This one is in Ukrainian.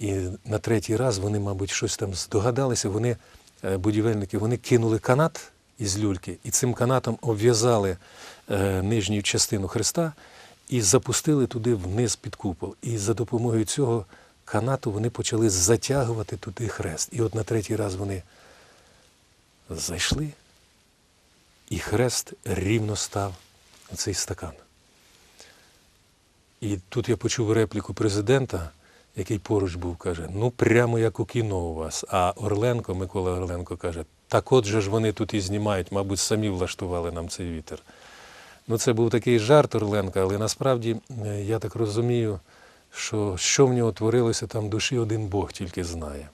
І на третій раз вони, мабуть, щось там здогадалися. Вони, е, будівельники, вони кинули канат із люльки і цим канатом обв'язали е, нижню частину хреста і запустили туди вниз під купол. І за допомогою цього канату вони почали затягувати туди хрест. І от на третій раз вони зайшли, і хрест рівно став цей стакан. І тут я почув репліку президента, який поруч був, каже: ну прямо як у кіно у вас. А Орленко, Микола Орленко каже, так от же ж вони тут і знімають, мабуть, самі влаштували нам цей вітер. Ну, це був такий жарт Орленка, але насправді е, я так розумію, що що в нього творилося там душі, один Бог тільки знає.